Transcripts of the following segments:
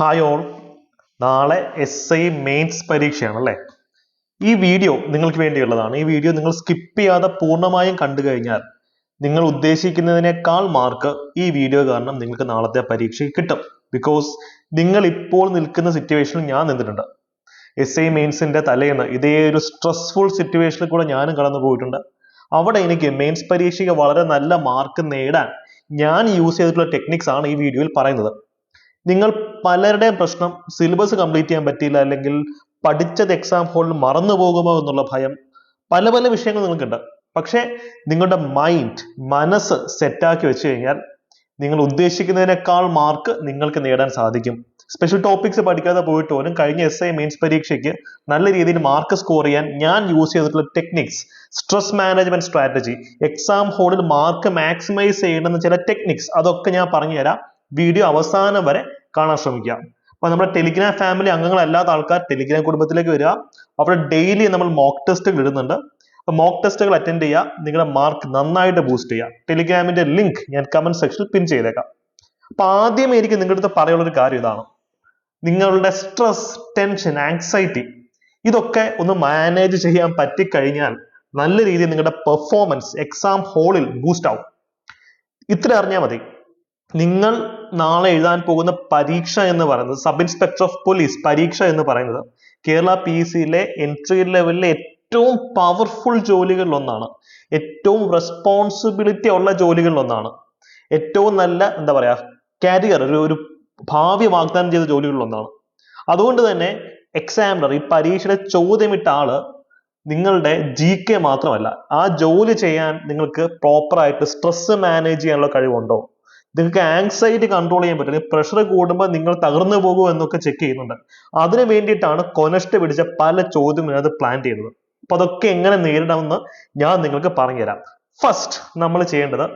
Hi all നാളെ S I mains പരീക്ഷയാണ് അല്ലേ? ഈ വീഡിയോ നിങ്ങൾക്ക് വേണ്ടിയുള്ളതാണ്. ഈ വീഡിയോ നിങ്ങൾ സ്കിപ്പ് ചെയ്യാതെ പൂർണമായും കണ്ടു കഴിഞ്ഞാൽ നിങ്ങൾ ഉദ്ദേശിക്കുന്നതിനേക്കാൾ മാർക്ക് ഈ വീഡിയോ കാരണം നിങ്ങൾക്ക് നാളത്തെ പരീക്ഷയിൽ കിട്ടും. ബിക്കോസ് നിങ്ങൾ ഇപ്പോൾ നിൽക്കുന്ന സിറ്റുവേഷനിൽ ഞാൻ നിന്നിട്ടുണ്ട്. എസ് ഐ മെയിൻസിന്റെ തലേന്ന് ഇതേ ഒരു സ്ട്രെസ്ഫുൾ സിറ്റുവേഷനിൽ കൂടെ ഞാനും കടന്നു പോയിട്ടുണ്ട്. അവിടെ എനിക്ക് മെയിൻസ് പരീക്ഷയ്ക്ക് വളരെ നല്ല മാർക്ക് നേടാൻ ഞാൻ യൂസ് ചെയ്തിട്ടുള്ള ടെക്നിക്സ് ആണ് ഈ വീഡിയോയിൽ പറയുന്നത്. നിങ്ങൾ പലരുടെയും പ്രശ്നം സിലബസ് കംപ്ലീറ്റ് ചെയ്യാൻ പറ്റിയില്ല അല്ലെങ്കിൽ പഠിച്ചത് എക്സാം ഹോളിൽ മറന്നു പോകുമോ എന്നുള്ള ഭയം പല പല വിഷയങ്ങൾ നിങ്ങൾക്കുണ്ട്. പക്ഷേ നിങ്ങളുടെ മൈൻഡ് മനസ്സ് സെറ്റാക്കി വെച്ച് കഴിഞ്ഞാൽ നിങ്ങൾ ഉദ്ദേശിക്കുന്നതിനേക്കാൾ മാർക്ക് നിങ്ങൾക്ക് നേടാൻ സാധിക്കും. സ്പെഷ്യൽ ടോപ്പിക്സ് പഠിക്കാതെ പോയിട്ട് പോലും കഴിഞ്ഞ എസ് ഐ മെയിൻസ് പരീക്ഷയ്ക്ക് നല്ല രീതിയിൽ മാർക്ക് സ്കോർ ചെയ്യാൻ ഞാൻ യൂസ് ചെയ്തിട്ടുള്ള techniques stress management strategy exam ഹോളിൽ മാർക്ക് മാക്സിമൈസ് ചെയ്യേണ്ടുന്ന ചില ടെക്നിക്സ് അതൊക്കെ ഞാൻ പറഞ്ഞുതരാം. വീഡിയോ അവസാനം വരെ കാണാൻ ശ്രമിക്കുക. അപ്പൊ നമ്മുടെ ടെലിഗ്രാം ഫാമിലി അംഗങ്ങളല്ലാത്ത ആൾക്കാർ ടെലിഗ്രാം കുടുംബത്തിലേക്ക് വരിക. അവിടെ ഡെയിലി നമ്മൾ മോക്ക് ടെസ്റ്റുകൾ ഇടുന്നുണ്ട്. അപ്പൊ മോക്ക് ടെസ്റ്റുകൾ അറ്റൻഡ് ചെയ്യുക. നിങ്ങളുടെ മാർക്ക് നന്നായിട്ട് ബൂസ്റ്റ് ചെയ്യുക. ടെലിഗ്രാമിന്റെ ലിങ്ക് ഞാൻ കമന്റ് സെക്ഷനിൽ പിൻ ചെയ്തേക്കാം. അപ്പൊ ആദ്യം എനിക്ക് നിങ്ങളുടെ അടുത്ത് പറയാനുള്ള ഒരു കാര്യം ഇതാണ്. നിങ്ങളുടെ സ്ട്രെസ് ടെൻഷൻ ആങ്സൈറ്റി ഇതൊക്കെ ഒന്ന് മാനേജ് ചെയ്യാൻ പറ്റിക്കഴിഞ്ഞാൽ നല്ല രീതിയിൽ നിങ്ങളുടെ പെർഫോമൻസ് എക്സാം ഹോളിൽ ബൂസ്റ്റ് ആവും. ഇത്ര അറിഞ്ഞാൽ മതി. നിങ്ങൾ നാളെ എഴുതാൻ പോകുന്ന പരീക്ഷ എന്ന് പറയുന്നത് സബ് ഇൻസ്പെക്ടർ ഓഫ് പോലീസ് പരീക്ഷ എന്ന് പറയുന്നത് കേരള പി സിയിലെ എൻട്രി ലെവലിലെ ഏറ്റവും പവർഫുൾ ജോലികളിൽ ഒന്നാണ് ഏറ്റവും റെസ്പോൺസിബിലിറ്റി ഉള്ള ജോലികളിൽ ഒന്നാണ് ഏറ്റവും നല്ല എന്താ പറയാ കാരിയർ ഒരു ഒരു ഭാവി വാഗ്ദാനം ചെയ്ത ജോലികളിൽ ഒന്നാണ് അതുകൊണ്ട് തന്നെ എക്സാമിനർ ഈ പരീക്ഷയുടെ ചോദ്യമിട്ട ആൾ നിങ്ങളുടെ ജി കെ മാത്രമല്ല ആ ജോലി ചെയ്യാൻ നിങ്ങൾക്ക് പ്രോപ്പറായിട്ട് സ്ട്രെസ് മാനേജ് ചെയ്യാനുള്ള കഴിവുണ്ടോ? നിങ്ങൾക്ക് ആങ്സൈറ്റി കൺട്രോൾ ചെയ്യാൻ പറ്റും പ്രഷർ കൂടുമ്പോൾ നിങ്ങൾ തകർന്നു പോകുമോ എന്നൊക്കെ ചെക്ക് ചെയ്യുന്നുണ്ട്. അതിനു വേണ്ടിയിട്ടാണ് കൊനഷ്ട പിടിച്ച പല ചോദ്യങ്ങളും അത് പ്ലാൻ ചെയ്യുന്നത്. അപ്പൊ അതൊക്കെ എങ്ങനെ നേരിടാമെന്ന് ഞാൻ നിങ്ങൾക്ക് പറഞ്ഞുതരാം. ഫസ്റ്റ് നമ്മൾ ചെയ്യേണ്ടത്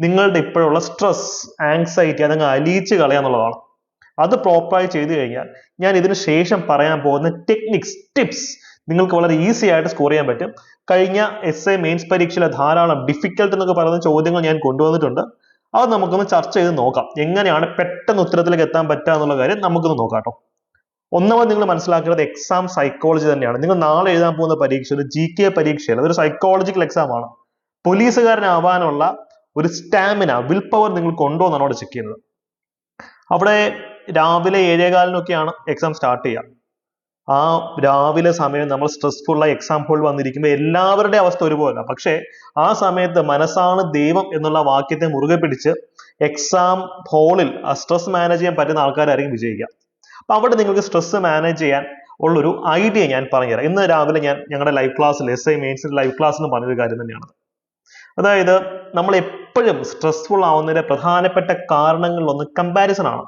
നിങ്ങളുടെ ഇപ്പോഴുള്ള സ്ട്രെസ് ആങ്സൈറ്റി അതങ്ങ് അലിയിച്ച് കളയാന്നുള്ളതാണ് അത് പ്രോപ്പറായി ചെയ്തു കഴിഞ്ഞാൽ ഞാൻ ഇതിന് ശേഷം പറയാൻ പോകുന്ന ടെക്നിക്സ് ടിപ്സ് നിങ്ങൾക്ക് വളരെ ഈസി ആയിട്ട് സ്കോർ ചെയ്യാൻ പറ്റും. കഴിഞ്ഞ എസ് എ മെയിൻസ് പരീക്ഷയിലെ ധാരാളം ഡിഫിക്കൽട്ട് എന്നൊക്കെ പറയുന്ന ചോദ്യങ്ങൾ ഞാൻ കൊണ്ടുവന്നിട്ടുണ്ട്. അത് നമുക്കൊന്ന് ചർച്ച ചെയ്ത് നോക്കാം. എങ്ങനെയാണ് പെട്ടെന്ന് ഉത്തരത്തിലേക്ക് എത്താൻ പറ്റുക എന്നുള്ള കാര്യം നമുക്കൊന്ന് നോക്കാം കേട്ടോ. ഒന്നാമത് നിങ്ങൾ മനസ്സിലാക്കേണ്ടത് എക്സാം സൈക്കോളജി തന്നെയാണ്. നിങ്ങൾ നാളെ എഴുതാൻ പോകുന്ന പരീക്ഷ ഒരു ജി കെ പരീക്ഷയല്ല അതൊരു സൈക്കോളജിക്കൽ എക്സാം ആണ്. പോലീസുകാരനാവാനുള്ള ഒരു സ്റ്റാമിന വിൽ പവർ നിങ്ങൾ കൊണ്ടോ എന്നാണ് അവിടെ ചെക്ക് ചെയ്യുന്നത്. അവിടെ രാവിലെ ഏഴേകാലിനൊക്കെയാണ് എക്സാം സ്റ്റാർട്ട് ചെയ്യുക. ആ രാവിലെ സമയം നമ്മൾ സ്ട്രെസ്ഫുൾ ആയി എക്സാം ഹോൾ വന്നിരിക്കുമ്പോൾ എല്ലാവരുടെ അവസ്ഥ ഒരുപോലെ പക്ഷേ ആ സമയത്ത് മനസ്സാണ് ദൈവം എന്നുള്ള വാക്യത്തെ മുറുകെ പിടിച്ച് എക്സാം ഹോളിൽ ആ സ്ട്രെസ് മാനേജ് ചെയ്യാൻ പറ്റുന്ന ആൾക്കാരായിരിക്കും വിജയിക്കുക. അപ്പൊ അവിടെ നിങ്ങൾക്ക് സ്ട്രെസ് മാനേജ് ചെയ്യാൻ ഉള്ളൊരു ഐഡിയ ഞാൻ പറഞ്ഞുതരാം. ഇന്ന് രാവിലെ ഞാൻ ഞങ്ങളുടെ ലൈവ് ക്ലാസ്സിൽ എസ് ഐ മെയിൻസിന്റെ ലൈവ് ക്ലാസ് എന്ന് പറഞ്ഞൊരു കാര്യം തന്നെയാണ്. അതായത് നമ്മൾ എപ്പോഴും സ്ട്രെസ്ഫുൾ ആവുന്നതിന്റെ പ്രധാനപ്പെട്ട കാരണങ്ങളിലൊന്ന് കമ്പാരിസൺ ആണ്.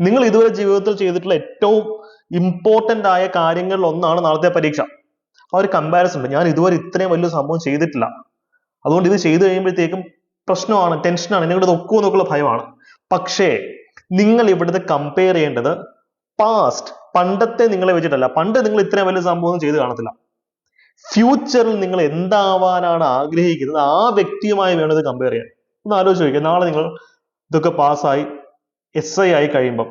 നിങ്ങൾ ഇതുവരെ ജീവിതത്തിൽ ചെയ്തിട്ടുള്ള ഏറ്റവും ഇമ്പോർട്ടന്റ് ആയ കാര്യങ്ങളിൽ ഒന്നാണ് നാളത്തെ പരീക്ഷ. ആ ഒരു കമ്പാരിസൺ ഉണ്ട്. ഞാൻ ഇതുവരെ ഇത്രയും വലിയ സംഭവം ചെയ്തിട്ടില്ല. അതുകൊണ്ട് ഇത് ചെയ്തു കഴിയുമ്പോഴത്തേക്കും പ്രശ്നമാണ് ടെൻഷനാണ് എന്നെ ഒക്കുമോ എന്നൊക്കെയുള്ള ഭയമാണ്. പക്ഷേ നിങ്ങൾ ഇവിടുത്തെ കമ്പയർ ചെയ്യേണ്ടത് പാസ്റ്റ് പണ്ടത്തെ നിങ്ങളെ വെച്ചിട്ടല്ല. പണ്ട് നിങ്ങൾ ഇത്രയും വലിയ സംഭവം ചെയ്തു കാണത്തില്ല. ഫ്യൂച്ചറിൽ നിങ്ങൾ എന്താവാനാണ് ആഗ്രഹിക്കുന്നത്? ആ വ്യക്തിയുമായി വേണം ഇത് കമ്പയർ ചെയ്യാൻ. ഒന്ന് ആലോചിച്ച് നോക്കിയാൽ നാളെ നിങ്ങൾ ഇതൊക്കെ പാസ്സായി എസ് ഐ ആയി കഴിയുമ്പം.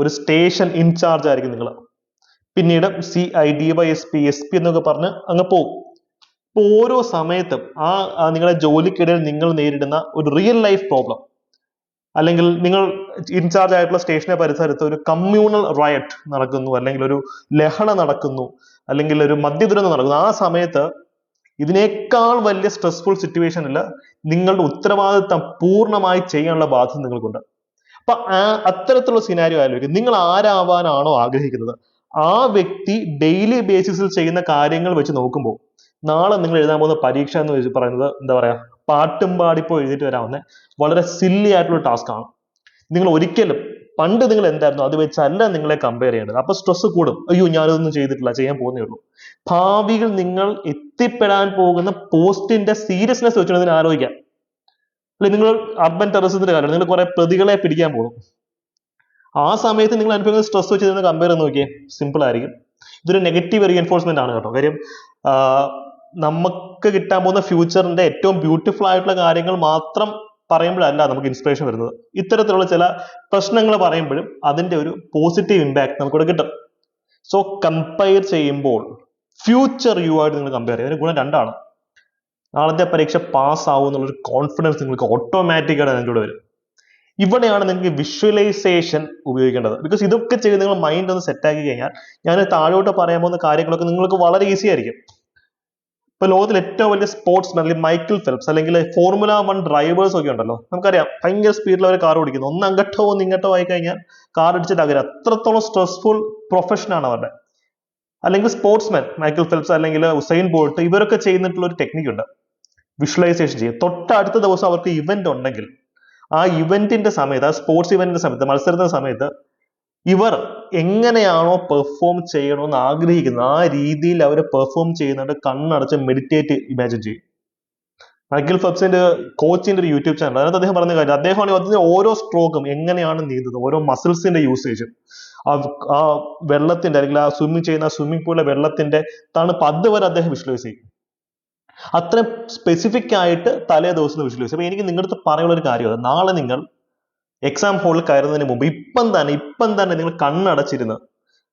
ഒരു സ്റ്റേഷൻ ഇൻചാർജ് ആയിരിക്കും നിങ്ങൾ പിന്നീട് C I D Y S P S P എന്നൊക്കെ പറഞ്ഞ് അങ്ങ് പോകും ഇപ്പൊ ഓരോ സമയത്തും ആ ആ നിങ്ങളുടെ ജോലിക്കിടയിൽ നിങ്ങൾ നേരിടുന്ന ഒരു റിയൽ ലൈഫ് പ്രോബ്ലം അല്ലെങ്കിൽ നിങ്ങൾ ഇൻചാർജ് ആയിട്ടുള്ള സ്റ്റേഷനെ പരിസരത്ത് ഒരു കമ്മ്യൂണൽ റയറ്റ് നടക്കുന്നു അല്ലെങ്കിൽ ഒരു ലഹള നടക്കുന്നു അല്ലെങ്കിൽ ഒരു മദ്യദുരന്തം നടക്കുന്നു. ആ സമയത്ത് ഇതിനേക്കാൾ വലിയ സ്ട്രെസ്ഫുൾ സിറ്റുവേഷനിൽ നിങ്ങളുടെ ഉത്തരവാദിത്തം പൂർണമായി ചെയ്യാനുള്ള ബാധ്യത നിങ്ങൾക്കുണ്ട്. അപ്പൊ അത്തരത്തിലുള്ള സിനാരിയോ ആലോചിക്കും. നിങ്ങൾ ആരാവാനാണോ ആഗ്രഹിക്കുന്നത്? ആ വ്യക്തി ഡെയിലി ബേസിസിൽ ചെയ്യുന്ന കാര്യങ്ങൾ വെച്ച് നോക്കുമ്പോൾ നാളെ നിങ്ങൾ എഴുതാൻ പോകുന്ന പരീക്ഷ എന്ന് വെച്ച് പറയുന്നത് എന്താ പറയാ? പാട്ടും പാടിപ്പോ എഴുതിയിട്ട് വരാവുന്ന വളരെ സില്ലി ആയിട്ടുള്ള ടാസ്ക് ആണ്. നിങ്ങൾ ഒരിക്കലും പണ്ട് നിങ്ങൾ എന്തായിരുന്നു? അത് വെച്ചല്ല നിങ്ങളെ കമ്പയർ ചെയ്യേണ്ടത്. അപ്പൊ സ്ട്രെസ് കൂടും. അയ്യോ ഞാനതൊന്നും ചെയ്തിട്ടില്ല. ചെയ്യാൻ പോകുന്നേ ഉള്ളൂ. ഭാവിയിൽ നിങ്ങൾ എത്തിപ്പെടാൻ പോകുന്ന പോസ്റ്റിന്റെ സീരിയസ്നെസ് വെച്ചുകൊണ്ട് ഇതിനെ ആലോചിക്കാം. അല്ലെ നിങ്ങൾ അർബൻ ടെററിസത്തിന്റെ കാര്യം നിങ്ങൾ കുറെ പ്രതികളെ പിടിക്കാൻ പോകും ആ സമയത്ത് നിങ്ങൾ അനുഭവിക്കുന്ന സ്ട്രെസ് വെച്ച് ഇതിനെ കമ്പയർ ചെയ്ത് നോക്കിയേ സിമ്പിൾ ആയിരിക്കും. ഇതൊരു നെഗറ്റീവ് റീഎൻഫോഴ്സ്മെന്റ് ആണ് കേട്ടോ. കാര്യം നമുക്ക് കിട്ടാൻ പോകുന്ന ഫ്യൂച്ചറിന്റെ ഏറ്റവും ബ്യൂട്ടിഫുൾ ആയിട്ടുള്ള കാര്യങ്ങൾ മാത്രം പറയുമ്പോഴല്ല നമുക്ക് ഇൻസ്പിറേഷൻ വരുന്നത്. ഇത്തരത്തിലുള്ള ചില പ്രശ്നങ്ങൾ പറയുമ്പോഴും അതിന്റെ ഒരു പോസിറ്റീവ് ഇമ്പാക്ട് നമുക്കിവിടെ കിട്ടും. സോ കമ്പയർ ചെയ്യുമ്പോൾ ഫ്യൂച്ചർ യു ആയിട്ട് നിങ്ങൾ കമ്പയർ ചെയ്യുക. അതിന് ഗുണം രണ്ടാണ്. നാളത്തെ പരീക്ഷ പാസ് ആവും എന്നുള്ളൊരു കോൺഫിഡൻസ് നിങ്ങൾക്ക് ഓട്ടോമാറ്റിക്കായിട്ട് കൂടെ വരും. ഇവിടെയാണ് നിങ്ങൾക്ക് വിഷ്വലൈസേഷൻ ഉപയോഗിക്കേണ്ടത്. ബിക്കോസ് ഇതൊക്കെ ചെയ്ത് നിങ്ങൾ മൈൻഡ് ഒന്ന് സെറ്റ് ആക്കി കഴിഞ്ഞാൽ ഞാൻ താഴോട്ട് പറയാൻ പോകുന്ന കാര്യങ്ങളൊക്കെ നിങ്ങൾക്ക് വളരെ ഈസി ആയിരിക്കും. ഇപ്പൊ ലോകത്തിൽ ഏറ്റവും വലിയ സ്പോർട്സ് അല്ലെങ്കിൽ മൈക്കിൾ ഫെൽപ്സ് അല്ലെങ്കിൽ ഫോർമുല വൺ ഡ്രൈവേഴ്സ് ഒക്കെ ഉണ്ടല്ലോ. നമുക്കറിയാം ഭയങ്കര സ്പീഡിൽ അവർ കാർ ഓടിക്കുന്നു. ഒന്ന് അങ്ങട്ടോ ഒന്ന് ഇങ്ങോട്ടോ ആയി കഴിഞ്ഞാൽ കാർ അടിച്ചിട്ട് അകരം അത്രത്തോളം സ്ട്രെസ്ഫുൾ പ്രൊഫഷനാണ് അവരുടെ. അല്ലെങ്കിൽ സ്പോർട്സ്മാൻ മൈക്കിൾ ഫെൽപ്സ് അല്ലെങ്കിൽ ഉസൈൻ ബോൾട്ട് ഇവരൊക്കെ ചെയ്യുന്നിട്ടുള്ള ഒരു ടെക്നിക് ഉണ്ട്. വിഷ്വലൈസേഷൻ ചെയ്യും. തൊട്ടടുത്ത ദിവസം അവർക്ക് ഇവന്റ് ഉണ്ടെങ്കിൽ ആ ഇവന്റിന്റെ സമയത്ത് ആ സ്പോർട്സ് ഇവന്റിന്റെ സമയത്ത് മത്സരത്തിന്റെ സമയത്ത് ഇവർ എങ്ങനെയാണോ പെർഫോം ചെയ്യണമെന്ന് ആഗ്രഹിക്കുന്നത് ആ രീതിയിൽ അവർ പെർഫോം ചെയ്യുന്നുണ്ട് കണ്ണടച്ച് മെഡിറ്റേറ്റ് ഇമാജിൻ ചെയ്യും. മൈക്കിൾ ഫെബ്സിന്റെ കോച്ചിന്റെ ഒരു യൂട്യൂബ് ചാനൽ അതിനകത്ത് അദ്ദേഹം പറഞ്ഞ കാര്യം അദ്ദേഹമാണ് അതിന്റെ ഓരോ സ്ട്രോക്കും എങ്ങനെയാണ് നീന്തുന്നത് ഓരോ മസിൽസിന്റെ യൂസേജ് ആ വെള്ളത്തിന്റെ അല്ലെങ്കിൽ ആ സ്വിമ്മിങ് ചെയ്യുന്ന സ്വിമ്മിംഗ് പൂളിലെ വെള്ളത്തിന്റെ തണുപ്പ് അതുവരെ അദ്ദേഹം വിഷ്വലൈസ് അത്രയും സ്പെസിഫിക് ആയിട്ട് തലേ ദിവസം വിഷ്വലൈസ്. അപ്പൊ എനിക്ക് നിങ്ങളുടെ അടുത്ത് പറയാനുള്ള ഒരു കാര്യം നാളെ നിങ്ങൾ എക്സാം ഹാളിൽ കയറുന്നതിന് മുമ്പ് ഇപ്പം തന്നെ ഇപ്പം തന്നെ നിങ്ങൾ കണ്ണടച്ചിരുന്ന്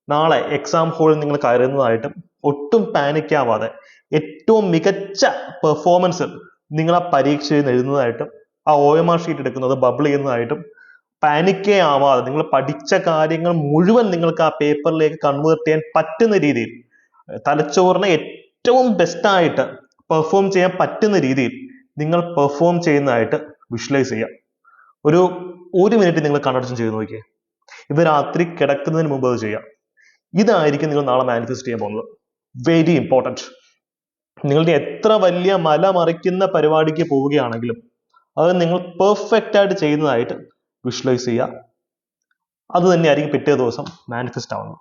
നാളെ എക്സാം ഹാളിൽ നിങ്ങൾ കയറുന്നതായിട്ടും ഒട്ടും പാനിക് ആവാതെ ഏറ്റവും മികച്ച പെർഫോമൻസ് നിങ്ങൾ ആ പരീക്ഷയിൽ എഴുതുന്നതായിട്ടും ആ ഒ എം ആർ ഷീറ്റ് എടുക്കുന്നത് ബബിൾ ചെയ്യുന്നതായിട്ടും പാനിക്കേ ആവാതെ നിങ്ങൾ പഠിച്ച കാര്യങ്ങൾ മുഴുവൻ നിങ്ങൾക്ക് ആ പേപ്പറിലേക്ക് കൺവേർട്ട് ചെയ്യാൻ പറ്റുന്ന രീതിയിൽ തലച്ചോറിനെ ഏറ്റവും ബെസ്റ്റ് ആയിട്ട് പെർഫോം ചെയ്യാൻ പറ്റുന്ന രീതിയിൽ നിങ്ങൾ പെർഫോം ചെയ്യുന്നതായിട്ട് വിഷ്വലൈസ് ചെയ്യാം. ഒരു ഒരു മിനിറ്റ് നിങ്ങൾ കണ്ണടച്ചും ചെയ്ത് നോക്കിയേ. ഇത് രാത്രി കിടക്കുന്നതിന് മുമ്പ് അത് ചെയ്യാം. ഇതായിരിക്കും നിങ്ങൾ നാളെ മാനിഫെസ്റ്റ് ചെയ്യാൻ പോകുന്നത്. വെരി ഇമ്പോർട്ടന്റ് നിങ്ങളുടെ എത്ര വലിയ മല മറിക്കുന്ന പരിപാടിക്ക് പോവുകയാണെങ്കിലും അത് നിങ്ങൾ പെർഫെക്റ്റ് ആയിട്ട് ചെയ്യുന്നതായിട്ട് വിഷ്വലൈസ് ചെയ്യുക. അത് തന്നെയായിരിക്കും പിറ്റേ ദിവസം മാനിഫെസ്റ്റ് ആവുന്നത്.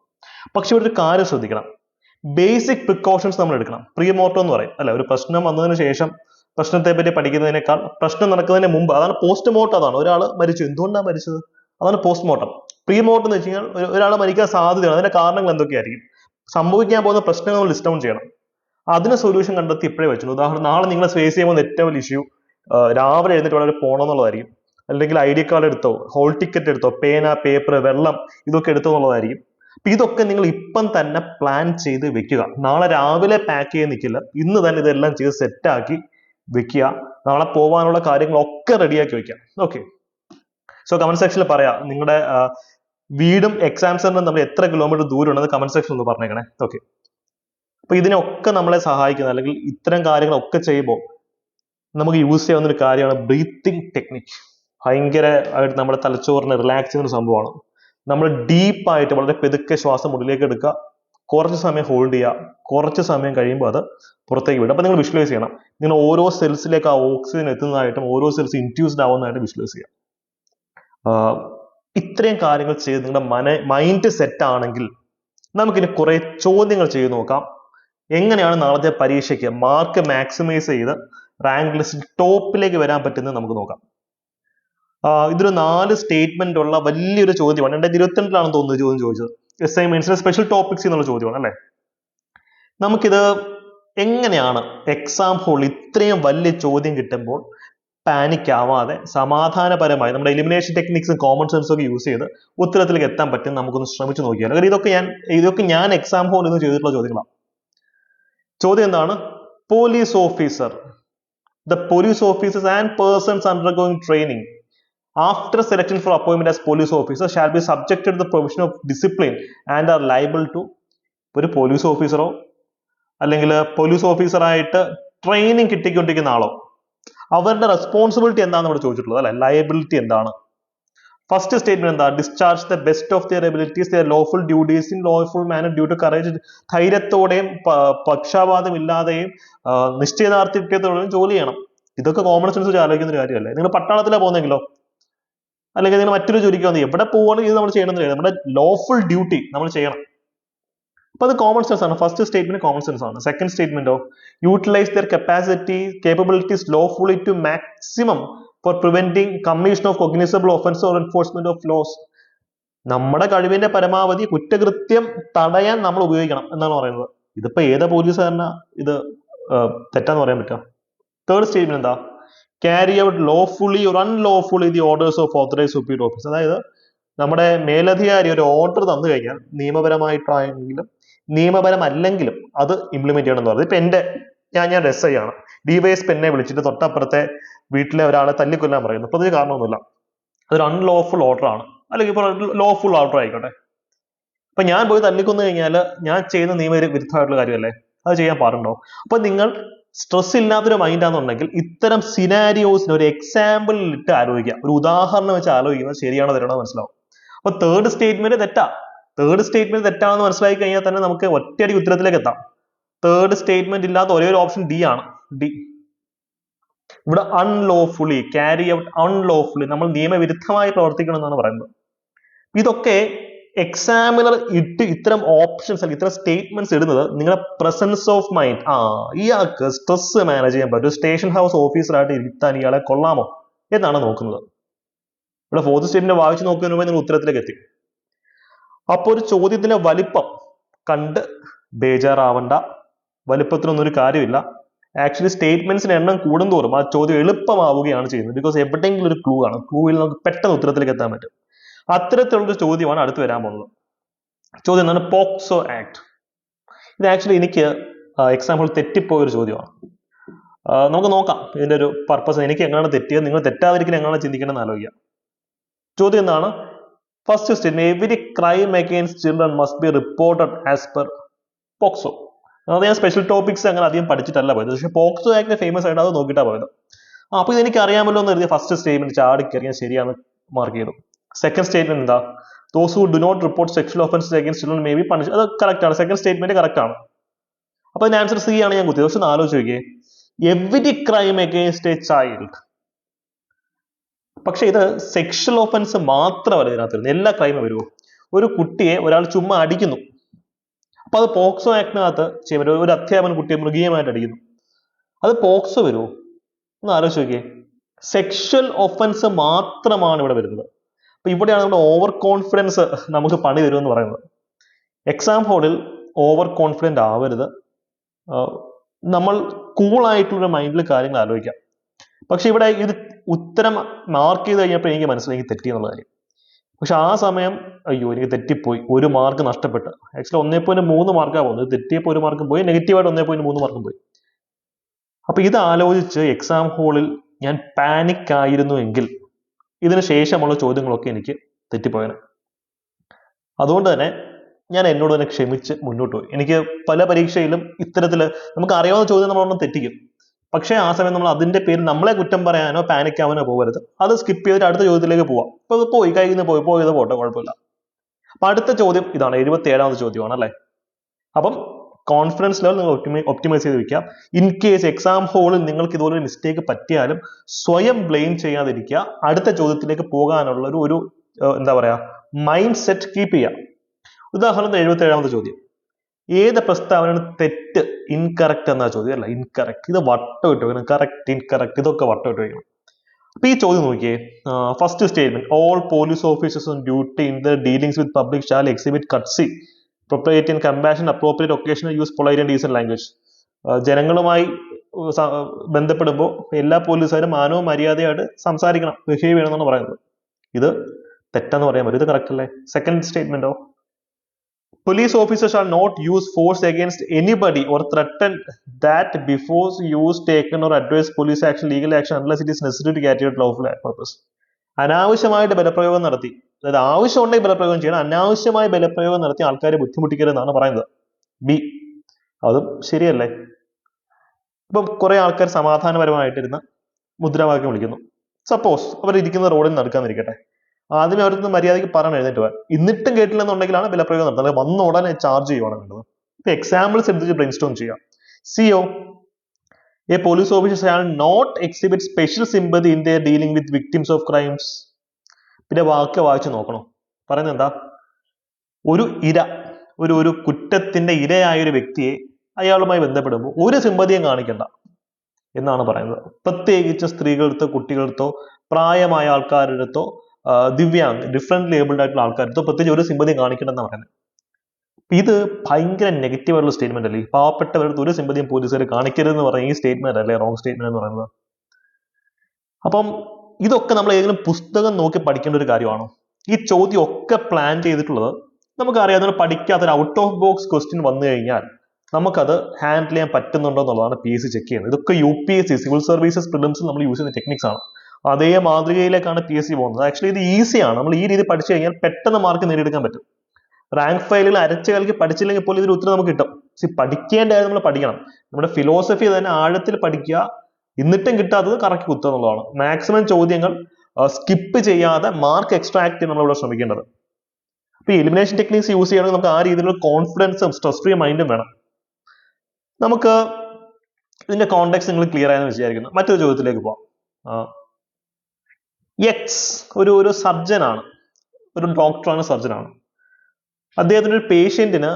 പക്ഷെ ഒരു കാര്യം ശ്രദ്ധിക്കണം. ബേസിക് പ്രിക്കോഷൻസ് നമ്മൾ എടുക്കണം. പ്രീ മോർട്ടം എന്ന് പറയും. അല്ലെ? ഒരു പ്രശ്നം വന്നതിന് ശേഷം പ്രശ്നത്തെ പറ്റി പഠിക്കുന്നതിനേക്കാൾ പ്രശ്നം നടക്കുന്നതിന് മുമ്പ് അതാണ് പോസ്റ്റ് മോർട്ടം അതാണ്. ഒരാൾ മരിച്ചു. എന്തുകൊണ്ടാണ് മരിച്ചത്? അതാണ് പോസ്റ്റ് മോർട്ടം പ്രീ മോർട്ടം എന്ന് വെച്ച് കഴിഞ്ഞാൽ ഒരാൾ മരിക്കാൻ സാധ്യതയാണ്. അതിന്റെ കാരണങ്ങൾ എന്തൊക്കെയായിരിക്കും? സംഭവിക്കാൻ പോകുന്ന പ്രശ്നങ്ങൾ ലിസ്റ്റ് ഡൗൺ ചെയ്യണം. അതിന് സൊല്യൂഷൻ കണ്ടെത്തി ഇപ്പോഴേ വെച്ചു ഉദാഹരണം നാളെ നിങ്ങൾ ഫേസ് ചെയ്യുമ്പോൾ ഏറ്റവും വലിയ ഇഷ്യൂ രാവിലെ എഴുന്നേറ്റ് വളരെ പോകണമെന്നുള്ളതായിരിക്കും അല്ലെങ്കിൽ ഐ ഡി കാർഡ് എടുത്തോ ഹോൾ ടിക്കറ്റ് എടുത്തോ പേന പേപ്പർ വെള്ളം ഇതൊക്കെ എടുത്തോ എന്നുള്ളതായിരിക്കും. അപ്പൊ ഇതൊക്കെ നിങ്ങൾ ഇപ്പം തന്നെ പ്ലാൻ ചെയ്ത് വെക്കുക. നാളെ രാവിലെ പാക്ക് ചെയ്യാൻ നിൽക്കില്ല. ഇന്ന് തന്നെ ഇതെല്ലാം ചെയ്ത് സെറ്റാക്കി വെക്കുക. നാളെ പോകാനുള്ള കാര്യങ്ങളൊക്കെ റെഡിയാക്കി വെക്കാം ഓക്കെ സോ കമന്റ് സെക്ഷനിൽ പറയാം. നിങ്ങളുടെ വീടും എക്സാം സെന്ററും തമ്മിൽ എത്ര കിലോമീറ്റർ ദൂരം ഉണ്ടെന്ന് കമന്റ് സെക്ഷനിൽ ഒന്ന് പറഞ്ഞേക്കണേ. ഓക്കെ അപ്പൊ ഇതിനൊക്കെ നമ്മളെ സഹായിക്കുന്ന അല്ലെങ്കിൽ ഇത്തരം കാര്യങ്ങളൊക്കെ ചെയ്യുമ്പോൾ നമുക്ക് യൂസ് ചെയ്യാവുന്ന ഒരു കാര്യമാണ് ബ്രീത്തിങ് ടെക്നിക് ഭയങ്കര ആയിട്ട് നമ്മുടെ തലച്ചോറിനെ റിലാക്സ് ചെയ്യുന്ന ഒരു സംഭവമാണ്. നമ്മൾ ഡീപ്പായിട്ട് വളരെ പെതുക്കെ ശ്വാസം ഉള്ളിലേക്ക് എടുക്കുക. കുറച്ച് സമയം ഹോൾഡ് ചെയ്യുക. കുറച്ച് സമയം കഴിയുമ്പോൾ അത് പുറത്തേക്ക് വിടുക. അപ്പോൾ നിങ്ങൾ വിഷ്വലൈസ് ചെയ്യണം. നിങ്ങൾ ഓരോ സെൽസിലേക്ക് ആ ഓക്സിജൻ എത്തുന്നതായിട്ടും ഓരോ സെൽസ് ഇൻഡ്യൂസ്ഡ് ആവുന്നതായിട്ടും വിഷ്വലൈസ് ചെയ്യുക. ഇത്രയും കാര്യങ്ങൾ ചെയ്ത് നിങ്ങളുടെ മന മൈൻഡ് സെറ്റ് ആണെങ്കിൽ നമുക്കിനി കുറേ ചോദ്യങ്ങൾ ചെയ്ത് നോക്കാം. എങ്ങനെയാണ് നാളത്തെ പരീക്ഷയ്ക്ക് മാർക്ക് മാക്സിമൈസ് ചെയ്ത് റാങ്ക് ലിസ്റ്റിൽ ടോപ്പിലേക്ക് വരാൻ പറ്റുന്നത് നമുക്ക് നോക്കാം. ഇതൊരു നാല് സ്റ്റേറ്റ്മെന്റ് ഉള്ള വലിയൊരു ചോദ്യമാണ്. രണ്ടായിരത്തി ഇരുപത്തിരണ്ടിലാണ് തോന്നുന്നു ചോദ്യം ചോദിച്ചത്. എസ് ഐ മീൻസിലെ സ്പെഷ്യൽ ടോപ്പിക്സ് എന്നുള്ള ചോദ്യമാണ് അല്ലേ? നമുക്കിത് എങ്ങനെയാണ് എക്സാം ഹോളിൽ ഇത്രയും വലിയ ചോദ്യം കിട്ടുമ്പോൾ പാനിക് ആവാതെ സമാധാനപരമായി നമ്മുടെ എലിമിനേഷൻ ടെക്നിക്സും കോമൺ സെൻസും ഒക്കെ യൂസ് ചെയ്ത് ഉത്തരത്തിലേക്ക് എത്താൻ പറ്റും നമുക്കൊന്ന് ശ്രമിച്ചു നോക്കിയാൽ കാര്യം ഇതൊക്കെ ഞാൻ ഇതൊക്കെ ഞാൻ എക്സാം ഹോളിൽ നിന്ന് ചെയ്തിട്ടുള്ള ചോദ്യങ്ങളാണ്. ചോദ്യം എന്താണ്? Police officer the police officers and persons undergoing training after selection for appointment as police officer shall be subjected to the provision of discipline and are liable to ഒരു പോലീസ് ഓഫീസറോ അല്ലെങ്കിൽ പോലീസ് ഓഫീസറായിട്ട് ട്രെയിനിങ് കിട്ടിക്കൊണ്ടിരിക്കുന്ന ആളോ. അവരുടെ responsibility എന്താണെന്ന് ഇവിടെ ചോദിച്ചിട്ടുള്ളത് അല്ലെ? Liability എന്താണ്? ഫസ്റ്റ് സ്റ്റേറ്റ്മെന്റ് എന്താ? Discharge the best of their abilities their lawful duties in lawful manner due to courage ധൈര്യത്തോടെയും പ- പക്ഷാപാതം ഇല്ലാതെയും ആ, നിശ്ചയദാർഢ്യത്തോടെയും ജോലി ചെയ്യണം. ഇതൊക്കെ കോമൺ സെൻസ് വെച്ച് ആലോചിക്കുന്ന ഒരു കാര്യമല്ലേ? നിങ്ങൾ പട്ടാളത്തിലാണ് പോകുന്നെങ്കിലോ? അല്ലെങ്കിൽ നിങ്ങൾ മറ്റൊരു ജോലിക്ക് വന്ന് എവിടെ പോവുകയാണെങ്കിൽ ഇത് നമ്മൾ ചെയ്യണമെന്നില്ല നമ്മുടെ ലോഫുൾ ഡ്യൂട്ടി നമ്മൾ ചെയ്യണം. അപ്പൊ അത് കോമൺ സെൻസ് ആണ്. ഫസ്റ്റ് സ്റ്റേറ്റ്മെന്റ് കോമൺ സെൻസ് ആണ്. Second സ്റ്റേറ്റ്മെന്റോ utilise their capacity capabilities lawfully to maximum for preventing commission of cognizable offence or enforcement of laws നമ്മുടെ കഴിവിന്റെ പരമാവധി കുറ്റകൃത്യം തടയാൻ നമ്മൾ ഉപയോഗിക്കണം എന്നാണ് പറയുന്നത്. ഇതിപ്പോ ഏതാ പോലീസുകാരനാ ഇത് തെറ്റാന്ന് പറയാൻ പറ്റുക തേർഡ് സ്റ്റേറ്റ്മെന്റ് എന്താ? Carry out lawfully or unlawfully the orders of authorized superior office അതായത് നമ്മുടെ മേലധികാരി ഒരു ഓർഡർ തന്നു കഴിഞ്ഞാൽ നിയമപരമായിട്ടാണെങ്കിലും നിയമപരമല്ലെങ്കിലും അത് ഇംപ്ലിമെന്റ് ചെയ്യണം എന്ന് പറയുന്നത് ഇപ്പൊ എന്റെ ഞാൻ ഞാൻ എസ് ഐ ആണ്. ഡിവൈഎസ് എന്നെ വിളിച്ചിട്ട് തൊട്ടപ്പുറത്തെ വീട്ടിലെ ഒരാളെ തല്ലിക്കൊല്ലാൻ പറയുന്നു. പ്രത്യേക കാരണമൊന്നുമില്ല. അതൊരു അൺലോഫുൾ ഓർഡർ ആണ്. അല്ലെങ്കിൽ ഇപ്പോൾ ലോഫുൾ ഓർഡർ ആയിക്കോട്ടെ. അപ്പൊ ഞാൻ പോയി തല്ലിക്കൊന്നു കഴിഞ്ഞാൽ ഞാൻ ചെയ്യുന്ന നിയമവിരുദ്ധമായിട്ടുള്ള കാര്യമല്ലേ? അത് ചെയ്യാൻ പാടുണ്ടോ? അപ്പൊ നിങ്ങൾ സ്ട്രെസ് ഇല്ലാത്തൊരു മൈൻഡ് ആണെന്നുണ്ടെങ്കിൽ ഇത്തരം സിനാരിയോസിന് ഒരു എക്സാമ്പിൾ ഇട്ട് ആലോചിക്കുക. ഒരു ഉദാഹരണം വെച്ച് ആലോചിക്കുന്നത് ശരിയാണോ തെറ്റാണോ മനസ്സിലാവും. അപ്പൊ തേർഡ് സ്റ്റേറ്റ്മെന്റ് തെറ്റാ. തേർഡ് സ്റ്റേറ്റ്മെന്റ് തെറ്റാണെന്ന് മനസ്സിലാക്കി കഴിഞ്ഞാൽ തന്നെ നമുക്ക് ഒറ്റയടി ഉത്തരത്തിലേക്ക് എത്താം. തേർഡ് സ്റ്റേറ്റ്മെന്റ് ഇല്ലാത്ത ഒരേ ഒരു ഓപ്ഷൻ ഡി ആണ്. ഡി ഇവിടെ അൺലോഫുള്ളി ക്യാരി ഔട്ട് അൺലോഫുള്ളി നമ്മൾ നിയമവിരുദ്ധമായി പ്രവർത്തിക്കണം എന്നാണ് പറയുന്നത്. ഇതൊക്കെ എക്സാമിനർ ഇട്ട് ഇത്തരം ഓപ്ഷൻസ് അല്ലെങ്കിൽ ഇത്തരം സ്റ്റേറ്റ്മെന്റ്സ് ഇടുന്നത് നിങ്ങളുടെ പ്രസൻസ് ഓഫ് മൈൻഡ് ആ ഇയാൾക്ക് സ്ട്രെസ് മാനേജ് ചെയ്യാൻ പറ്റും. സ്റ്റേഷൻ ഹൗസ് ഓഫീസറായിട്ട് ഇരുത്താൻ ഇയാളെ കൊള്ളാമോ എന്നാണ് നോക്കുന്നത്. ഇവിടെ ഫോർത്ത് സ്റ്റേറ്റ്മെന്റ് വായിച്ചു നോക്കുന്നതിന് മുമ്പേ നിങ്ങൾ ഉത്തരത്തിലേക്ക് എത്തി. അപ്പോൾ ഒരു ചോദ്യത്തിന്റെ വലിപ്പം കണ്ട് ബേജാറാവണ്ട. വലിപ്പത്തിനൊന്നും ഒരു കാര്യമില്ല ആക്ച്വലി സ്റ്റേറ്റ്മെന്റ്സിന് എണ്ണം കൂടുന്തോറും ആ ചോദ്യം എളുപ്പമാവുകയാണ് ചെയ്യുന്നത്. ബിക്കോസ് എവിടെയെങ്കിലും ഒരു ക്ലൂ ആണ്. ക്ലൂവിൽ നമുക്ക് പെട്ടെന്ന് ഉത്തരത്തിലേക്ക് എത്താൻ പറ്റും. അത്തരത്തിലുള്ള ഒരു ചോദ്യമാണ് അടുത്ത് വരാൻ പോകുന്നത്. ചോദ്യം എന്താണ്? POCSO act. ഇത് ആക്ച്വലി എനിക്ക് എക്സാമ്പിൾ തെറ്റിപ്പോയ ഒരു ചോദ്യമാണ്. നമുക്ക് നോക്കാം. ഇതിന്റെ ഒരു പർപ്പസ് എനിക്ക് എങ്ങനെയാണ് തെറ്റിയത്? നിങ്ങൾ തെറ്റാതിരിക്കുന്ന എങ്ങനെയാണ് ചിന്തിക്കേണ്ടതെന്ന് ആലോചിക്കുക ചോദ്യം എന്താണ്? First statement every crime against children must be reported as per POCSO. അത് ഞാൻ സ്പെഷ്യൽ ടോപ്പിക്സ് അങ്ങനെ അധികം പഠിച്ചിട്ടല്ല പോയത്. പക്ഷേ പോക്സോ ആക്ട് ഫേമസ് ആയിട്ട് അത് നോക്കിയിട്ടാണ് പോയത്. അപ്പോൾ അപ്പൊ ഇത് എനിക്ക് അറിയാമല്ലോ എന്ന് കരുതിയ ഫസ്റ്റ് സ്റ്റേറ്റ്മെന്റ് ചാടിക്കറിയാൻ ശരിയാണ് മാർക്ക് ചെയ്തു. സെക്കൻഡ് സ്റ്റേറ്റ്മെന്റ് എന്താ? Those who do not report sexual offence against children may be punish അത് കറക്റ്റ് ആണ്. സെക്കൻഡ് സ്റ്റേറ്റ്മെന്റ് കറക്റ്റ് ആണ്. അപ്പൊ അതിന് ആൻസർ സി ആണ് ഞാൻ കുത്തിയത് പക്ഷെ ഒന്ന് ആലോചിച്ച് നോക്കിയേ. Every crime against a child പക്ഷെ ഇത് സെക്ഷൽ ഓഫൻസ് മാത്രമല്ല ഇതിനകത്ത് വരുന്നത്. എല്ലാ ക്രൈമും വരുമോ ഒരു കുട്ടിയെ ഒരാൾ ചുമ്മാ അടിക്കുന്നു. അപ്പൊ അത് പോക്സോ ആക്ടിനകത്ത് ചെയ്യാൻ പറ്റും. ഒരു അധ്യാപകൻ കുട്ടിയെ മൃഗീയമായിട്ട് അടിക്കുന്നു. അത് പോക്സോ വരുമോ ഒന്ന് ആലോചിച്ച് നോക്കിയേ. സെക്ഷൽ ഒഫൻസ് മാത്രമാണ് ഇവിടെ വരുന്നത്. അപ്പൊ ഇവിടെയാണ് നമ്മുടെ ഓവർ കോൺഫിഡൻസ് നമുക്ക് പണി വരുമെന്ന് പറയുന്നത്. എക്സാം ഹോളിൽ ഓവർ കോൺഫിഡന്റ് ആവരുത്. നമ്മൾ കൂൾ ആയിട്ടുള്ള മൈൻഡിൽ കാര്യങ്ങൾ ആലോചിക്കാം. പക്ഷെ ഇവിടെ ഇത് ഉത്തരം മാർക്ക് ചെയ്ത് കഴിഞ്ഞപ്പോൾ എനിക്ക് മനസ്സിലായി തെറ്റി എന്നുള്ള കാര്യം. പക്ഷെ ആ സമയം അയ്യോ എനിക്ക് തെറ്റിപ്പോയി. ഒരു മാർക്ക് നഷ്ടപ്പെട്ടു. ആക്ച്വലി ഒന്നേ പോയിന്റ് മൂന്ന് മാർക്കാണ് പോകുന്നത് തെറ്റിയപ്പോൾ ഒരു മാർക്കും പോയി. നെഗറ്റീവായിട്ട് ഒന്നേ പോയിന്റ് മൂന്ന് മാർക്കും പോയി. അപ്പൊ ഇത് ആലോചിച്ച് എക്സാം ഹോളിൽ ഞാൻ പാനിക് ആയിരുന്നു എങ്കിൽ ഇതിന് ശേഷമുള്ള ചോദ്യങ്ങളൊക്കെ എനിക്ക് തെറ്റിപ്പോയത് അതുകൊണ്ട് തന്നെ ഞാൻ എന്നോട് തന്നെ ക്ഷമിച്ച് മുന്നോട്ട് പോയി. എനിക്ക് പല പരീക്ഷയിലും ഇത്തരത്തിൽ നമുക്ക് അറിയാവുന്ന ചോദ്യം നമ്മളൊന്നും തെറ്റിക്കും. പക്ഷേ ആ സമയം നമ്മൾ അതിന്റെ പേര് നമ്മളെ കുറ്റം പറയാനോ പാനിക് ആവാനോ പോകരുത്. അത് സ്കിപ്പ് ചെയ്തിട്ട് അടുത്ത ചോദ്യത്തിലേക്ക് പോവാം. ഇപ്പൊ ഇത് പോയി കയ്യിൽ പോയി പോയത് പോട്ടെ കുഴപ്പമില്ല. അപ്പൊ അടുത്ത ചോദ്യം ഇതാണ് എഴുപത്തി ഏഴാമത്തെ ചോദ്യമാണ് അല്ലേ? അപ്പം കോൺഫിഡൻസ് ലെവൽ നിങ്ങൾ ഒപ്റ്റിമൈ ഒപ്റ്റിമൈസ് ചെയ്ത് വെക്കുക. ഇൻ കേസ് എക്സാം ഹോളിൽ നിങ്ങൾക്ക് ഇതുപോലെ മിസ്റ്റേക്ക് പറ്റിയാലും സ്വയം ബ്ലെയിം ചെയ്യാതിരിക്കുക. അടുത്ത ചോദ്യത്തിലേക്ക് പോകാനുള്ള ഒരു ഒരു എന്താ പറയാ മൈൻഡ് സെറ്റ് കീപ്പ് ചെയ്യുക. ഉദാഹരണത്തിന് എഴുപത്തി ഏഴാമത്തെ ചോദ്യം. ഏത് പ്രസ്താവനയാണ് തെറ്റ് ഇൻകറക്റ്റ് എന്ന ചോദ്യം? അല്ല ഇൻകറക്റ്റ് ഇത് വട്ടം ഇട്ട് വെക്കണം. കറക്റ്റ് ഇൻകറക്റ്റ് ഇതൊക്കെ വട്ടം ഇട്ട് വെക്കണം. അപ്പൊ ഈ ചോദ്യം നോക്കിയേ first statement all police officers on duty in the dealings with public shall exhibit courtesy propriety in compassion appropriate occasion use polite and decent language ജനങ്ങളുമായി ബന്ധപ്പെടുമ്പോൾ എല്ലാ പോലീസുകാരും മാനവും മര്യാദയായിട്ട് സംസാരിക്കണം. ബിഹേവ് ചെയ്യണം എന്നാണ് പറയുന്നത്. ഇത് തെറ്റെന്ന് പറയാൻ പറ്റും. ഇത് കറക്റ്റ് അല്ലേ? സെക്കൻഡ് സ്റ്റേറ്റ്മെന്റോ police officers shall not use force against anybody or threaten that before use taken or advise police action legal action unless it is necessary to carry out lawful purpose. അനാവശ്യമായിട്ട് ബലപ്രയോഗം നടത്തി. അതായത് ആവശ്യമുണ്ടെങ്കിൽ ബലപ്രയോഗം ചെയ്യണം. അനാവശ്യമായ ബലപ്രയോഗം നടത്തി ആൾക്കാരെ ബുദ്ധിമുട്ടിക്കരുതെന്നാണ് പറയുന്നത്. ബി അതും ശരിയല്ലേ? ഇപ്പം കുറെ ആൾക്കാർ സമാധാനപരമായിട്ടിരുന്ന് മുദ്രാവാക്യം വിളിക്കുന്നു. സപ്പോസ് അവർ ഇരിക്കുന്ന റോഡിൽ നടക്കാന്നിരിക്കട്ടെ ആദ്യമേ അവർക്ക് മര്യാദയ്ക്ക് പറഞ്ഞ് എഴുന്നേറ്റ് പോകാൻ. എന്നിട്ടും കേട്ടില്ലെന്നുണ്ടെങ്കിലാണ് ബലപ്രയോഗം നടത്തുന്നത് വന്ന ഉടനെ ചാർജ് ചെയ്യുവാണ് വേണ്ടത്. ഇപ്പൊ എക്സാമ്പിൾസ് എടുത്തിട്ട് ബ്രെയിൻ സ്റ്റോം ചെയ്യാം CO a police officer shall not exhibit special sympathy in their dealing with victims of crimes പിന്നെ വാക്യ വായിച്ചു നോക്കണം. പറയുന്നത് എന്താ? ഒരു ഇര ഒരു ഒരു കുറ്റത്തിന്റെ ഇരയായ ഒരു വ്യക്തിയെ അയാളുമായി ബന്ധപ്പെടുമ്പോൾ ഒരു സിമ്പതിയും കാണിക്കണ്ട എന്നാണ് പറയുന്നത്. പ്രത്യേകിച്ച് സ്ത്രീകളടുത്തോ കുട്ടികളടുത്തോ പ്രായമായ ആൾക്കാരുടെ അടുത്തോ ആ, ദിവ്യാങ് ഡിഫറെന്റ് ലേബിൾഡ് ആയിട്ടുള്ള ആൾക്കാർക്ക് പ്രത്യേകിച്ച് ഒരു സിമ്പതിയും കാണിക്കണമെന്നാണ് പറയുന്നത്. ഇത് ഭയങ്കര നെഗറ്റീവ് ആയിട്ടുള്ള സ്റ്റേറ്റ്മെന്റ് അല്ലേ? പാവപ്പെട്ടവരുടെ ഒരു സിമ്പതിയും പോലീസുകാർ കാണിക്കരുത് എന്ന് പറയുന്ന ഈ സ്റ്റേറ്റ്മെന്റ് അല്ലേ? റോങ് സ്റ്റേറ്റ്മെന്റ് എന്ന് പറയുന്നത്. അപ്പം ഇതൊക്കെ നമ്മൾ ഏതെങ്കിലും പുസ്തകം നോക്കി പഠിക്കേണ്ട ഒരു കാര്യമാണോ? ഈ ചോദ്യം ഒക്കെ പ്ലാൻ ചെയ്തിട്ടുള്ളത് നമുക്കറിയാം നമ്മൾ പഠിക്കാത്ത ഒരു ഔട്ട് ഓഫ് ബോക്സ് ക്വസ്റ്റ്യൻ വന്നു കഴിഞ്ഞാൽ നമുക്കത് ഹാൻഡിൽ ചെയ്യാൻ പറ്റുന്നുണ്ടോ എന്നുള്ളതാണ് പി എസ് സി ചെക്ക് ചെയ്യുന്നത്. ഇതൊക്കെ U P S C civil services prelims നമ്മൾ യൂസ് ചെയ്യുന്ന ടെക്നിക്സ് ആണ്. അതേ മാതൃകയിലേക്കാണ് പി എസ് സി പോകുന്നത്. ആക്ച്വലി ഇത് ഈസിയാണ് നമ്മൾ ഈ രീതി പഠിച്ചു കഴിഞ്ഞാൽ പെട്ടെന്ന് മാർക്ക് നേടിയെടുക്കാൻ പറ്റും. റാങ്ക് ഫയലുകൾ അരച്ച് കലക്കി പഠിച്ചില്ലെങ്കിൽ പോലും ഇതിന് ഉത്തരം നമുക്ക് കിട്ടും. സി പഠിക്കേണ്ട കാര്യം നമ്മൾ പഠിക്കണം. നമ്മുടെ ഫിലോസഫി തന്നെ ആഴത്തിൽ പഠിക്കുക എന്നിട്ടും കിട്ടാത്തത് കറക്കി കുത്തുക എന്നുള്ളതാണ്. മാക്സിമം ചോദ്യങ്ങൾ സ്കിപ്പ് ചെയ്യാതെ മാർക്ക് എക്സ്ട്രാക്ട് ചെയ്യാൻ നമ്മളിവിടെ ശ്രമിക്കേണ്ടത്. അപ്പൊ എലിമിനേഷൻ ടെക്നീക്സ് യൂസ് ചെയ്യണമെങ്കിൽ നമുക്ക് ആ രീതിയിലുള്ള കോൺഫിഡൻസും സ്ട്രെസ് ഫ്രീ മൈൻഡും വേണം. നമുക്ക് ഇതിന്റെ കോണ്ടെക്സ്റ്റ് നിങ്ങൾ ക്ലിയർ ആയെന്ന് വിചാരിക്കുന്നു. മറ്റൊരു ചോദ്യത്തിലേക്ക് പോവാം. എക്സ് ഒരു ഒരു സർജനാണ് ഒരു ഡോക്ടറാണ് സർജനാണ് അദ്ദേഹത്തിന്റെ ഒരു പേഷ്യന്റിന്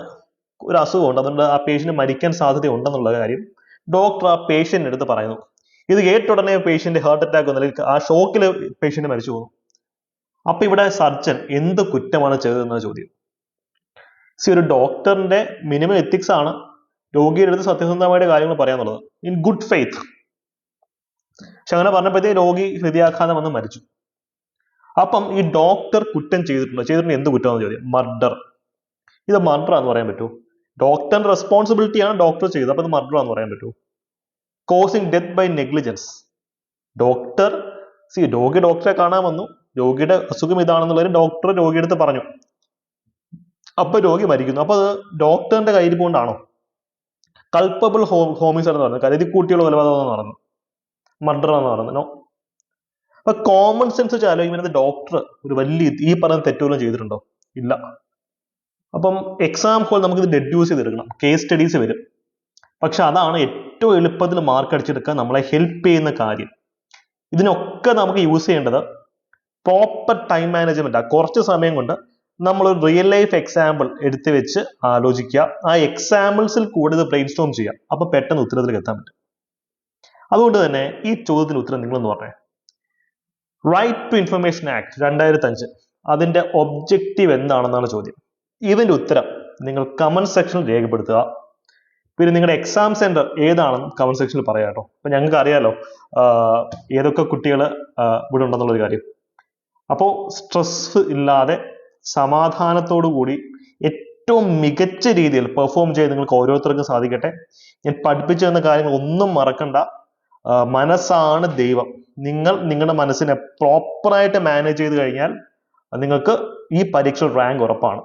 ഒരു അസുഖമുണ്ട്. അതുകൊണ്ട് ആ പേഷ്യന്റ് മരിക്കാൻ സാധ്യത ഉണ്ടെന്നുള്ള കാര്യം ഡോക്ടർ ആ പേഷ്യന്റിന്റെ അടുത്ത് പറയുന്നു. ഇത് കേട്ട ഉടനെ പേഷ്യന്റ് ഹാർട്ട് അറ്റാക്ക് വന്നില്ല ആ ഷോക്കിൽ പേഷ്യന്റ് മരിച്ചു പോകും. അപ്പൊ ഇവിടെ സർജൻ എന്ത് കുറ്റമാണ് ചെയ്തതെന്ന ചോദ്യം. സി ഒരു ഡോക്ടറിന്റെ മിനിമം എത്തിക്സ് ആണ് രോഗിയുടെ അടുത്ത് സത്യസന്ധമായിട്ട് കാര്യങ്ങൾ പറയാന്നുള്ളത്. ഇൻ ഗുഡ് ഫെയ്ത്ത് പക്ഷെ അങ്ങനെ പറഞ്ഞപ്പോഴത്തേ രോഗി ഹൃദയാഘാതം വന്ന് മരിച്ചു. അപ്പം ഈ ഡോക്ടർ കുറ്റം ചെയ്തിട്ടുണ്ടോ? ചെയ്തിട്ടുണ്ട് എന്ത് കുറ്റമാണെന്ന് ചോദ്യം. മർഡർ ഇത് മർഡർ ആണെന്ന് പറയാൻ പറ്റുമോ? ഡോക്ടറിന്റെ റെസ്പോൺസിബിലിറ്റി ആണ് ഡോക്ടർ ചെയ്തത്. അപ്പൊ ഇത് മർഡർ ആണെന്ന് പറയാൻ പറ്റുമോ? Causing death by negligence doctor C രോഗി ഡോക്ടറെ കാണാൻ വന്നു. രോഗിയുടെ അസുഖം ഇതാണെന്നുള്ളത് ഡോക്ടർ രോഗിയുടെ അടുത്ത് പറഞ്ഞു. അപ്പൊ രോഗി മരിക്കുന്നു. അപ്പൊ അത് ഡോക്ടറിന്റെ കയ്യിൽ കൊണ്ടാണോ കൾപ്പബിൾ ഹോമിസൈഡ് എന്ന് പറഞ്ഞു. കരുതി കൂട്ടിയുള്ള കൊലപാതകം എന്ന് പറഞ്ഞു. മർഡർ എന്ന് പറഞ്ഞു. നോ അപ്പൊ കോമൺ സെൻസ് വെച്ച് ആലോചിക്കുന്നത് ഡോക്ടർ ഒരു വലിയ ഈ പറഞ്ഞ തെറ്റുകളും ചെയ്തിട്ടുണ്ടോ? ഇല്ല. അപ്പം എക്സാം ഹോൾ ഇത് ഡെഡ്യൂസ് ചെയ്തെടുക്കണം. കേസ് സ്റ്റഡീസ് വരും. പക്ഷെ അതാണ് ഏറ്റവും എളുപ്പത്തിൽ മാർക്ക് അടിച്ചെടുക്കാൻ നമ്മളെ ഹെൽപ്പ് ചെയ്യുന്ന കാര്യം. ഇതിനൊക്കെ നമുക്ക് യൂസ് ചെയ്യേണ്ടത് പ്രോപ്പർ ടൈം ആ. കുറച്ച് സമയം കൊണ്ട് നമ്മൾ ഒരു റിയൽ ലൈഫ് എക്സാമ്പിൾ എടുത്തു വെച്ച് ആലോചിക്കുക. ആ എക്സാമ്പിൾസിൽ കൂടുതൽ ബ്രെയിൻ സ്റ്റോം ചെയ്യുക. അപ്പൊ പെട്ടെന്ന് ഉത്തരത്തിലേക്ക് എത്താൻ പറ്റും. അതുകൊണ്ട് തന്നെ ഈ ചോദ്യത്തിന് ഉത്തരം നിങ്ങളെന്ന് പറഞ്ഞേ. റൈറ്റ് ടു ഇൻഫർമേഷൻ ആക്ട് രണ്ടായിരത്തി അഞ്ച് അതിന്റെ ഒബ്ജക്റ്റീവ് എന്താണെന്നാണ് ചോദ്യം. ഇതിന്റെ ഉത്തരം നിങ്ങൾ കമന്റ് സെക്ഷനിൽ രേഖപ്പെടുത്തുക. പിന്നെ നിങ്ങളുടെ എക്സാം സെന്റർ ഏതാണെന്ന് കമന്റ് സെക്ഷനിൽ പറയാം കേട്ടോ അപ്പൊ ഞങ്ങൾക്ക് അറിയാലോ ആഹ് ഏതൊക്കെ കുട്ടികൾ ഇവിടെ ഉണ്ടെന്നുള്ളൊരു കാര്യം. അപ്പോൾ സ്ട്രെസ് ഇല്ലാതെ സമാധാനത്തോടു കൂടി ഏറ്റവും മികച്ച രീതിയിൽ പെർഫോം ചെയ്ത് നിങ്ങൾക്ക് ഓരോരുത്തർക്കും സാധിക്കട്ടെ. ഞാൻ പഠിപ്പിച്ചു തന്ന കാര്യങ്ങൾ ഒന്നും മറക്കണ്ട. മനസ്സാണ് ദൈവം. നിങ്ങൾ നിങ്ങളുടെ മനസ്സിനെ പ്രോപ്പറായിട്ട് മാനേജ് ചെയ്ത് കഴിഞ്ഞാൽ നിങ്ങൾക്ക് ഈ പരീക്ഷയിൽ റാങ്ക് ഉറപ്പാണ്.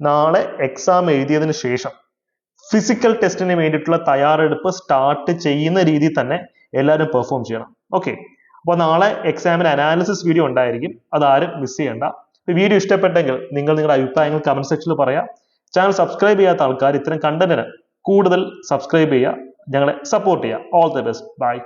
നാളെ എക്സാം എഴുതിയതിന് ശേഷം ഫിസിക്കൽ ടെസ്റ്റിന് വേണ്ടിയിട്ടുള്ള തയ്യാറെടുപ്പ് സ്റ്റാർട്ട് ചെയ്യുന്ന രീതി തന്നെ എല്ലാവരും പെർഫോം ചെയ്യണം. ഓക്കെ അപ്പോൾ നാളെ എക്സാമിന് അനാലിസിസ് വീഡിയോ ഉണ്ടായിരിക്കും. അതാരും മിസ് ചെയ്യണ്ട. വീഡിയോ ഇഷ്ടപ്പെട്ടെങ്കിൽ നിങ്ങൾ നിങ്ങളുടെ അഭിപ്രായങ്ങൾ കമന്റ് സെക്ഷനിൽ പറയാം. ചാനൽ സബ്സ്ക്രൈബ് ചെയ്യാത്ത ആൾക്കാർ ഇത്തരം കണ്ടന്റിന് കൂടുതൽ സബ്സ്ക്രൈബ് ചെയ്യുക. ഞങ്ങളെ സപ്പോർട്ട് ചെയ്യുക. All the best bye